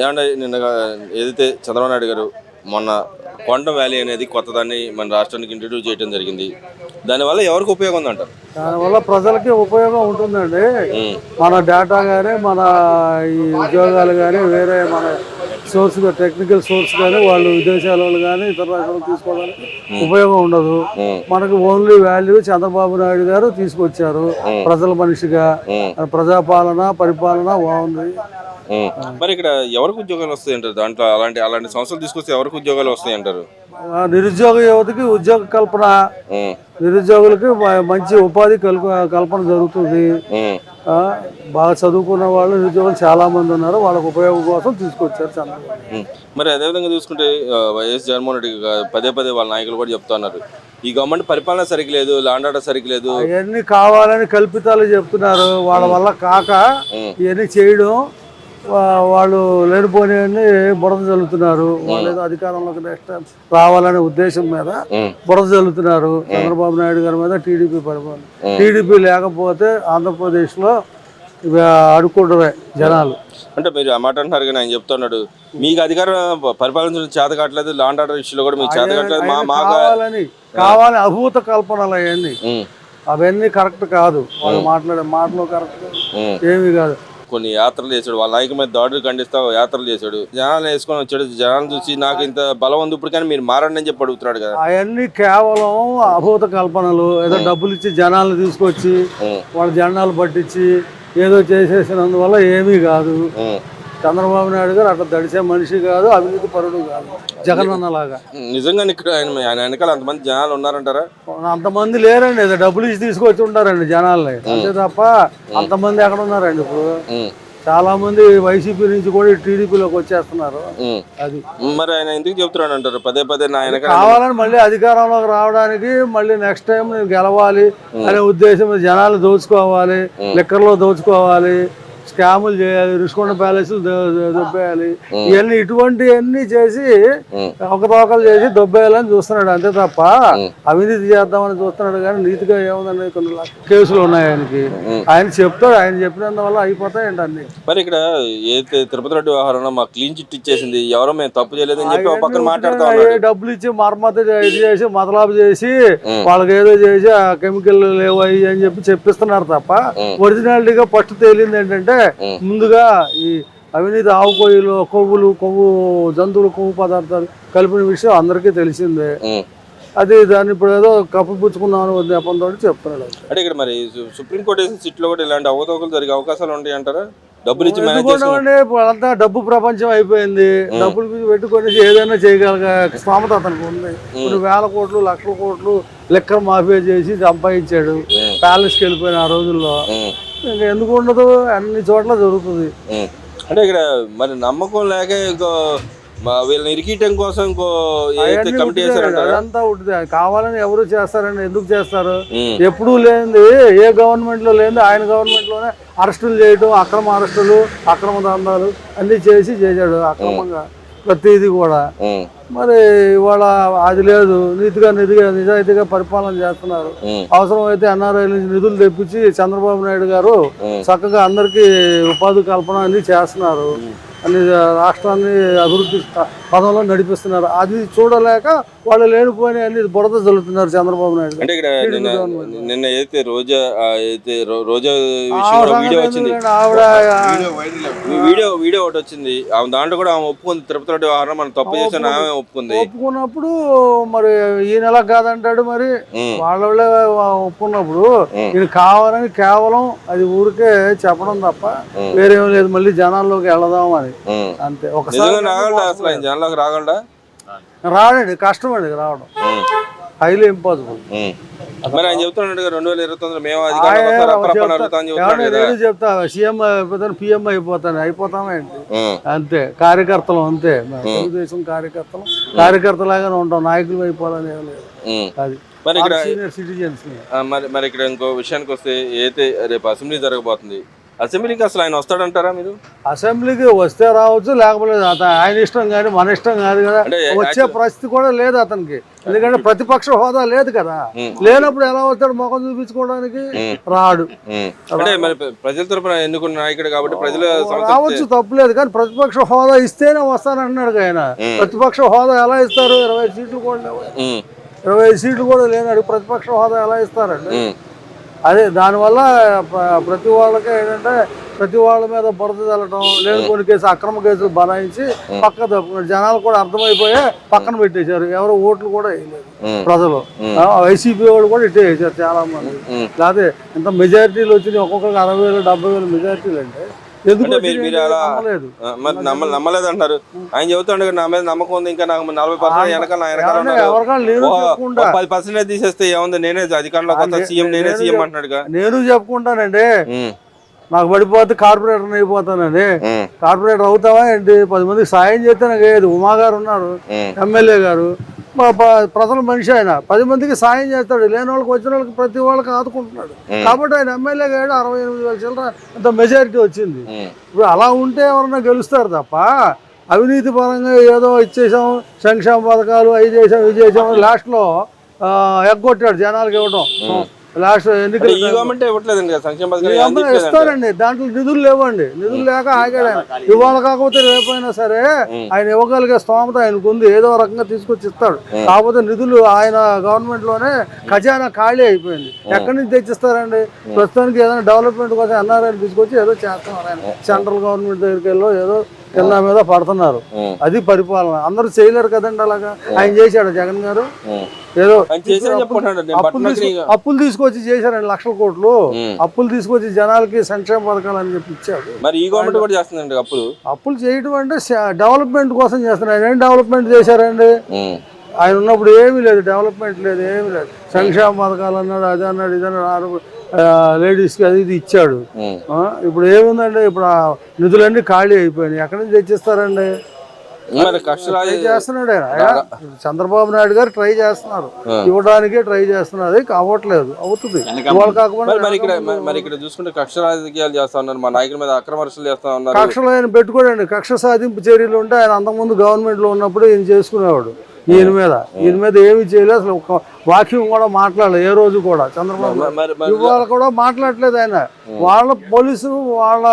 ఏమంటే నిన్న ఏదైతే చంద్రబాబు నాయుడు గారు మొన్న కొండ వ్యాలీ అనేది కొత్తదాన్ని మన రాష్ట్రానికి ఇంట్రడ్యూస్ చేయడం జరిగింది. దానివల్ల ఎవరికి ఉపయోగం ఉందంటారు? దానివల్ల ప్రజలకి ఉపయోగం ఉంటుందండి. మన డేటా కానీ మన ఈ ఉద్యోగాలు కానీ వేరే మన సోర్స్ టెక్నికల్ సోర్స్ కానీ వాళ్ళు విదేశాల వాళ్ళు కానీ ఇతర రాష్ట్రాలు తీసుకోవడానికి ఉపయోగం ఉండదు. మనకు ఓన్లీ వాల్యూ చంద్రబాబు నాయుడు గారు తీసుకొచ్చారు. ప్రజల మనిషిగా ప్రజాపాలన పరిపాలన బాగుంది. మరి ఇక్కడ ఎవరికి ఉద్యోగాలు వస్తాయి అంటారు దాంట్లో అలాంటి అలాంటి సంస్థలు తీసుకొస్తే ఎవరికి ఉద్యోగాలు వస్తాయి అంటారు నిరుద్యోగ యువతకి ఉద్యోగ కల్పన నిరుద్యోగులకి మంచి ఉపాధి కల్ప కల్పన జరుగుతుంది. బాగా చదువుకున్న వాళ్ళు నిరుద్యోగులు చాలా మంది ఉన్నారు. వాళ్ళకి ఉపయోగం కోసం తీసుకొచ్చారు చంద్రబాబు ఉమ్. మరి అదేవిధంగా చూసుకుంటే ఆ, వైఎస్ జగన్మోహన్ రెడ్డి పదే పదే వాళ్ళ నాయకులు కూడా చెప్తున్నారు ఈ గవర్నమెంట్ పరిపాలన సరిగ్గా లేదు లాండ్ ఆర్డర్ సరిగ్గా లేదు. అవన్నీ కావాలని కల్పితాలు చెప్తున్నారు. వాళ్ళ వల్ల కాక ఇవన్నీ చేయడం వాళ్ళు లేనిపోయినవన్నీ బురద చల్లుతున్నారు వాళ్ళు ఏదో అధికారంలోకి నెక్స్ట్ రావాలనే ఉద్దేశం మీద ఉమ్, బురద చల్లుతున్నారు చంద్రబాబు నాయుడు గారి మీద టీడీపీ పరిపాలన. టీడీపీ లేకపోతే ఆంధ్రప్రదేశ్లో అడుక్కుంటమే జనాలు. అంటే మీరు ఆ మాట అంటున్నారు కానీ ఆయన చెప్తున్నాడు మీకు అధికారం పరిపాలించడం చేత కావట్లేదు లాండ్ ఆర్డర్ ఇష్యూలో కూడా మీకు చేత కావట్లేదు కావాలని కావాలని అభూత కల్పనలు అవన్నీ. అవన్నీ కరెక్ట్ కాదు. వాళ్ళు మాట్లాడే మాటలు కరెక్ట్. ఏమి కాదు. కొన్ని యాత్రలు చేశాడు. వాళ్ళ నాయకు మీద దాడులు ఖండిస్తా యాత్రలు చేశాడు. జనాలు వేసుకొని వచ్చాడు. జనాలు చూసి నాకు ఇంత బలం ఉంది ఇప్పుడు కానీ మీరు మారండి అని చెప్పి అడుగుతున్నాడు కదా. అవన్నీ కేవలం అభూత కల్పనలు. ఏదో డబ్బులు ఇచ్చి జనాలు తీసుకొచ్చి వాళ్ళ జెండాలు పట్టించి ఏదో చేసేసినందువల్ల ఏమీ కాదు. చంద్రబాబు నాయుడు గారు అట్లా దడిసే మనిషి కాదు అవినీతి పరుడు కాదు. జగన్ అన్నలాగా నిజంగా ఇక్కడ ఆయన ఆయన వెనకాల అంతమంది జనాలు ఉన్నారంటారా? అంతమంది లేరండి ఏదో డబ్బులు ఇచ్చి తీసుకొచ్చి ఉంటారండి జనాల్ని. అంతే తప్ప అంతమంది ఎక్కడ ఉన్నారండి ఇప్పుడు? చాలా మంది వైసీపీ నుంచి కూడా టీడీపీలోకి వచ్చేస్తున్నారు. అది. మరి ఆయన ఎందుకు చెప్తున్నాడు అంటారు? పదే పదే నా వెనకాల కావాలని మళ్ళీ అధికారంలోకి రావడానికి మళ్ళీ నెక్స్ట్ టైం నేను గెలవాలి అనే ఉద్దేశం జనాలు దోచుకోవాలి లిక్కర్లో దోచుకోవాలి స్కాములు చేయాలి రుషికొండ ప్యాలెస్లు దొబ్బేయాలి. ఇవన్నీ ఇటువంటివన్నీ చేసి ఉమ్. ఒకతోకలు చేసి దొబ్బేయాలని చూస్తున్నాడు అంతే తప్ప అవినీతి చేద్దామని చూస్తున్నాడు కానీ నీతిగా ఏముందండి కొన్ని కేసులు ఉన్నాయి ఆయనకి. ఆయన చెప్తాడు ఆయన చెప్పినందువల్ల అయిపోతాయండి అన్ని. మరి ఇక్కడ ఏదైతే తిరుపతి రెడ్డి వ్యవహారంలో మా క్లీన్ చిట్ ఇచ్చేసింది ఎవరో మేము తప్పు చేయలేదని చెప్పి ఒక పక్కన మాట్లాడుతా డబ్బులు ఇచ్చి మరమ్మతు ఇది చేసి మతలాబు చేసి. వాళ్ళకి ఏదో చేసి ఆ కెమికల్ లేవు అని చెప్పి చెప్పిస్తున్నారు తప్ప ఒరిజినాలిటీగా ఫస్ట్ తేలింది ఏంటంటే ఉం. ముందుగా ఈ అవినీతి ఆవు కొయ్యలు కొవ్వులు కొవ్వు జంతువులు కొవ్వు పదార్థాలు కలిపిన విషయం అందరికీ తెలిసిందే. అది దాన్ని ఇప్పుడు ఏదో కప్పిపుచ్చుకుందామని నెపంతో చెప్తున్నాడు. అంటే ఇక్కడ మరి సుప్రీంకోర్టు వేసిన సిట్లో కూడా ఇలాంటి అవతవకలు జరిగే అవకాశాలు ఉంటాయి అంటారా? డబ్బులు ఇచ్చి అంతా డబ్బు ప్రపంచం అయిపోయింది. డబ్బులు పెట్టుకొని ఏదైనా చేయగల స్తోమత అతనికి ఉంది. ఇప్పుడు వేల కోట్లు లక్షల కోట్లు లెక్కర మాఫియా చేసి సంపాదించాడు. ప్యాలెస్కి వెళ్ళిపోయిన ఆ రోజుల్లో. ఇంకా ఎందుకు ఉండదు? అన్ని చోట్ల జరుగుతుంది. అంటే ఇక్కడ మరి నమ్మకం లేక ఇంకో వీళ్ళని ఇరికియటం కోసం ఇంకో కమిటీ అదంతా ఉంటుంది కావాలని ఎవరు చేస్తారండి ఎందుకు చేస్తారు? ఎప్పుడూ లేనిది ఏ గవర్నమెంట్లో లేనిది ఆయన గవర్నమెంట్లోనే అరెస్టులు చేయటం అక్రమ అరెస్టులు అక్రమ దందాలు అన్ని చేసి చేశాడు అక్రమంగా. ప్రతిదీ కూడా. మరి ఇవాళ అది లేదు నీతిగా నిధిగా నిజాయితీగా పరిపాలన చేస్తున్నారు. అవసరం అయితే ఎన్ఆర్ఐ నుంచి నిధులు తెప్పించి చంద్రబాబు నాయుడు గారు. చక్కగా అందరికీ ఉపాధి కల్పన అన్ని చేస్తున్నారు. అన్ని రాష్ట్రాన్ని అభివృద్ధి పదంలో నడిపిస్తున్నారు. అది చూడలేక వాళ్ళు లేనిపోయిన అన్ని బురద చల్లుతున్నారు చంద్రబాబు నాయుడు. అంటే ఇక్కడ నిన్న ఏదైతే రోజా రో- రోజా విషయంలో వీడియో వచ్చింది. వీడియో వీడిో ఒకటి వచ్చింది. ఆమె దాంట్లో కూడా ఆమె ఒప్పుకుంది. తిరుపతి రెడ్డి వ్యవహారం మనం తప్పు చేసాను ఆమె ఒప్పుకుంది. ఒప్పుకున్నప్పుడు మరి ఈ నెల కాదంటాడు మరి. వాళ్ళే ఒప్పుకున్నప్పుడు. ఇది కావాలని కేవలం అది ఊరికే చెప్పడం తప్ప వేరేం లేదు. మళ్ళీ జనాల్లోకి వెళదాం అని. అంతే. ఒకసారి జనంలోకి రాగలడా? రాడండి కష్టం అండి రావడం. Highly impossible. మరి ఆయన చెప్తున్నాడు రెండు వేల ఇరవై తొమ్మిదిలో మేము చెప్తా. సీఎం అయిపోతాను పిఎం అయిపోతాను. అయిపోతామేంటి అంతే. కార్యకర్తలు అంతే. తెలుగుదేశం కార్యకర్తలు. కార్యకర్తలాగానే ఉంటాం. నాయకులు అయిపోవాలని ఏం లేదు. అది. మరి ఇక్కడ సీనియర్ సిటిజన్స్ మరి మరి ఇక్కడ ఇంకో విషయానికి వస్తే ఏదైతే రేపు అసెంబ్లీ జరగబోతుంది అసెంబ్లీకి అసలు ఆయన వస్తాడంటారా మీరు? అసెంబ్లీకి వస్తే రావచ్చు లేకపోతే అత- ఆయన ఇష్టం కానీ మన ఇష్టం కాదు కదా. వచ్చే పరిస్థితి కూడా లేదు అతనికి. ఎందుకంటే ప్రతిపక్ష హోదా లేదు కదా. లేనప్పుడు ఎలా వస్తాడు ముఖం చూపించుకోవడానికి? రాడు. ఉమ్. అంటే మరి ప్ర- ప్రజల తరపున ఎన్నుకున్న నాయకుడు కాబట్టి ప్రజల రావచ్చు తప్పులేదు కానీ ప్రతిపక్ష హోదా ఇస్తేనే వస్తానంటున్నాడు ఆయన. ప్రతిపక్ష హోదా ఎలా ఇస్తారు? ఇరవై సీట్లు కూడా ఇరవై సీట్లు కూడా లేనాడు. ప్రతిపక్ష హోదా ఎలా ఇస్తారండి? అదే దానివల్ల ప్ర- ప్రతి వాళ్ళకి ఏంటంటే ప్రతి వాళ్ళ మీద బురద చల్లటం లేని కొన్ని కేసు అక్రమ కేసులు బనాయించి పక్క తప్పుకున్నారు జనాలు కూడా అర్థమైపోయి పక్కన పెట్టేశారు. ఎవరు ఓట్లు కూడా వేయలేదు ప్రజలు. వైసీపీ వాళ్ళు కూడా ఇట్టే వేసారు చాలా మంది. లేకపోతే ఇంత మెజారిటీలు వచ్చినాయి. ఒక్కొక్కరికి అరవై వేలు డెబ్బై వేలు మెజారిటీలు అంటే నమ్మలేదు. అంటారు ఆయన చెబుతాడు నా మీద నమ్మకం ఉంది ఇంకా నాకు నలభై పర్సెంట్ వెనకాల పది పర్సెంట్ తీసేస్తే ఏముంది? నేనే అధికారంలో కొత్త సీఎం నేనే సీఎం అంటున్నాడుగా. నేను చెప్పుకుంటానండి. నాకు పడిపోతే కార్పొరేటర్ అయిపోతానండి. కార్పొరేటర్ అవుతావా ఏంటి? పది మందికి సాయం చేస్తే నాకు ఏది? ఉమా గారు ఉన్నారు ఎమ్మెల్యే గారు. ప్రజల మనిషి ఆయన. పది మందికి సాయం చేస్తాడు. లేని వాళ్ళకి వచ్చిన వాళ్ళకి ప్రతి వాళ్ళకి ఆదుకుంటున్నాడు. కాబట్టి ఆయన ఎమ్మెల్యే గారు అరవై ఎనిమిది వేల చిల్లర అంత మెజారిటీ వచ్చింది. ఇప్పుడు అలా ఉంటే ఎవరన్నా గెలుస్తారు తప్ప అవినీతి పరంగా ఏదో ఇచ్చేసాం సంక్షేమ పథకాలు అవి చేసాం ఇవి చేసాం లాస్ట్లో ఎగ్గొట్టాడు జనాలకు ఇవ్వడం లాస్ట్ ఈ గవర్నమెంట్ ఇవ్వట్లేదండి సంక్షేమ పథకాలు. ఇస్తారండి. దాంట్లో నిధులు లేవండి. నిధులు లేక ఆగాడు ఆయన ఇవాళ కాకపోతే రేపైనా సరే ఆయన ఇవ్వగలిగే స్తోమత ఆయనకు ఉంది. ఏదో రకంగా తీసుకొచ్చి ఇస్తాడు. కాకపోతే నిధులు ఆయన గవర్నమెంట్లోనే ఖజానా ఖాళీ అయిపోయింది. ఎక్కడి నుంచి తెచ్చిస్తారండి? ప్రస్తుతానికి ఏదైనా డెవలప్మెంట్ కోసం ఎన్ఆర్ఐ తీసుకొచ్చి ఏదో చేస్తున్నారు ఆయన సెంట్రల్ గవర్నమెంట్ దగ్గరికి వెళ్ళో ఏదో కింద మీద పడుతున్నారు. అది పరిపాలన. అందరూ చేయలేరు కదండి అలాగా? ఆయన చేశాడు జగన్ గారు. ఏదో అప్పులు తీసుకొచ్చి చేశారండి లక్షల కోట్లు. అప్పులు తీసుకొచ్చి జనాలకి సంక్షేమ పథకాలు అని చెప్పి ఇచ్చాడు. మరి ఈ గవర్నమెంట్ కూడా చేస్తుందండి అప్పులు? అప్పులు చేయడం అంటే డెవలప్మెంట్ కోసం చేస్తున్నారు. ఆయన ఏం డెవలప్మెంట్ చేశారండి? ఆయన ఉన్నప్పుడు ఏమీ లేదు. డెవలప్మెంట్ లేదు ఏమీ లేదు. సంక్షేమ పథకాలు అన్నాడు అది అన్నాడు ఇది అన్నాడు. లేడీస్కి అది ఇది ఇచ్చాడు. ఇప్పుడు ఏముందండి ఇప్పుడు ఆ నిధులన్నీ ఖాళీ అయిపోయినాయి. ఎక్కడి నుంచి తెచ్చిస్తారండి? చేస్తున్నాడు చంద్రబాబు నాయుడు గారు ట్రై చేస్తున్నారు. ఇవ్వడానికే ట్రై చేస్తున్నారు. అది అవ్వట్లేదు అవుతుంది. మరి మరి ఇక్కడ మరి- మరి ఇక్కడ చూసుకుంటే కక్ష రాజకీయాలు చేస్తా ఉన్నారు. మా నాయకుల మీద అక్రమ అరెస్టులు చేస్తా ఉన్నారు. కక్షలు ఆయన పెట్టుకోడండి. కక్ష సాధింపు చర్యలు ఉంటే ఆయన అంతకుముందు గవర్నమెంట్లో ఉన్నప్పుడు ఈయన చేసుకునేవాడు? ఈయన మీద. ఈయన మీద ఏమీ చేయలేదు. అసలు ఒక వాక్యం కూడా మాట్లాడలేదు ఏ రోజు కూడా. చంద్రబాబు ఇవాళ కూడా మాట్లాడలేదు ఆయన. వాళ్ళ పోలీసు వాళ్ళ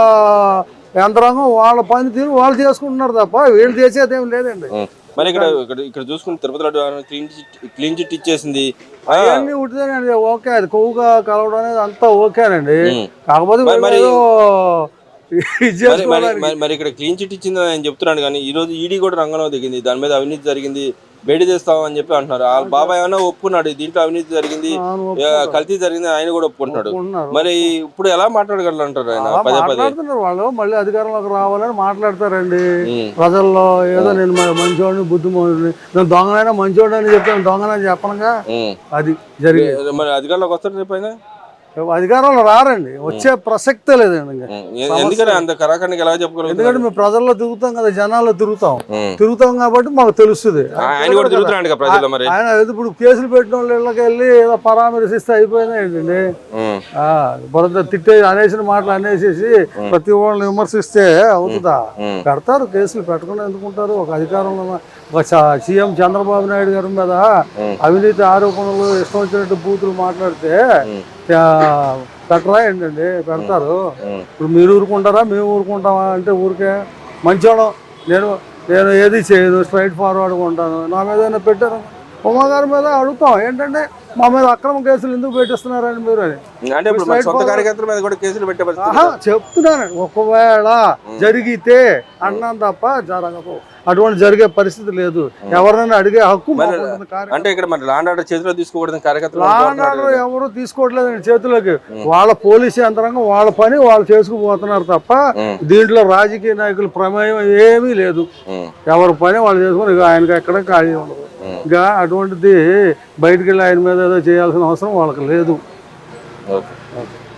యంత్రాంగం వాళ్ళ పని తీరు వాళ్ళు చేసుకుంటున్నారు తప్ప వీళ్ళు చేసేది ఏం లేదండి. మరి ఇక్కడ ఇక్కడ ఇక్కడ చూసుకుంటే Tirupati laddu clean chit clean chit ఇచ్చేసింది. అవన్నీ ఉట్టిదేనండి ఓకే అది కొవ్వుగా కలవడం అనేది అంతా ఓకేనండి. కాకపోతే మరి- ఇక్కడ క్లీన్ చిట్ ఇచ్చింది ఆయన చెప్తున్నాడు కానీ ఈ రోజు ఈడీ కూడా రంగంలో దిగింది. దాని మీద అవినీతి జరిగింది. బయట చేస్తాం అని చెప్పి అంటున్నారు. ఆ బాబాయ్ ఏమైనా ఒప్పుకున్నాడు. దీంట్లో అవినీతి జరిగింది కల్తీ జరిగింది ఆయన కూడా ఒప్పుకుంటున్నాడు. మరి ఇప్పుడు ఎలా మాట్లాడగలరు అంటారు ఆయన పదే పదే. వాళ్ళు. మళ్ళీ అధికారంలోకి రావాలని మాట్లాడతారండి. ప్రజల్లో ఏదో నేను మ- మంచోడిని బుద్ధిమోడిని నేను దొంగనైనా మంచోడు అని చెప్తాను దొంగనని చెప్పనుగా. అది జరిగేది. మరి అధికారంలోకి వస్తారు రేపు అధికారంలో రారండి. వచ్చే ప్రసక్తే లేదండి ఇంకా. ఉమ్. ఎ- ఎందుకని అంత కరాఖండికి ఎలా ఎందుకంటే మేము ప్రజల్లో తిరుగుతాం కదా జనాల్లో తిరుగుతాం. తిరుగుతాం కాబట్టి మాకు తెలుస్తుంది. ఆయన ఇప్పుడు కేసులు పెట్టిన వాళ్ళ ఇళ్ళకి వెళ్ళి ఏదో పరామర్శిస్తే. ఆ, బురద తిట్టే అనేసిన మాటలు అనేసేసి ప్రతి వాళ్ళని విమర్శిస్తే అవుతుందా. పెడతారు కేసులు పెట్టకుండా ఎందుకుంటారు? ఒక అధికారంలో ఒక సీఎం చంద్రబాబు నాయుడు గారి మీద అవినీతి ఆరోపణలు ఇష్టం వచ్చినట్టు బూతులు మాట్లాడితే పెట్టరా ఏంటండి? పెడతారు. ఇప్పుడు మీరు ఊరుకుంటారా మేము ఊరుకుంటామా? అంటే ఊరికే మంచోడం నేను నేను ఏది చేయను స్ట్రైట్ ఫార్వర్డ్గా ఉంటాను. నా మీద ఏదైనా పెట్టారు? ఉమాగారి మీద అడుగుతాం ఏంటంటే మా మీద అక్రమ కేసులు ఎందుకు పెట్టిస్తున్నారని మీరు అంటే ఇప్పుడు మన సొంత కార్యకర్తల మీద కూడా కేసులు పెట్టే చెప్తున్నాను ఒకవేళ జరిగితే అన్నాం తప్ప జరగదు. అటువంటి జరిగే పరిస్థితి లేదు. ఎవరినైనా అడిగే హక్కు అంటే ఇక్కడ మరి లాండ్ ఆర్డర్ చేతిలో తీసుకోకూడదు కార్యకర్తలు ఆర్డర్ ఎవరు తీసుకోవట్లేదండి చేతులకి. వాళ్ళ పోలీసు యంత్రాంగం వాళ్ళ పని వాళ్ళు చేసుకుపోతున్నారు తప్ప. దీంట్లో రాజకీయ నాయకుల ప్రమేయం ఏమీ లేదు. ఎవరి పని వాళ్ళు చేసుకుని ఆయనకి ఎక్కడ ఖాళీ ఉండదు. ఇంకా అటువంటిది బయటికి వెళ్ళి ఆయన మీద ఏదో చేయాల్సిన అవసరం వాళ్ళకి లేదు. ఓకే.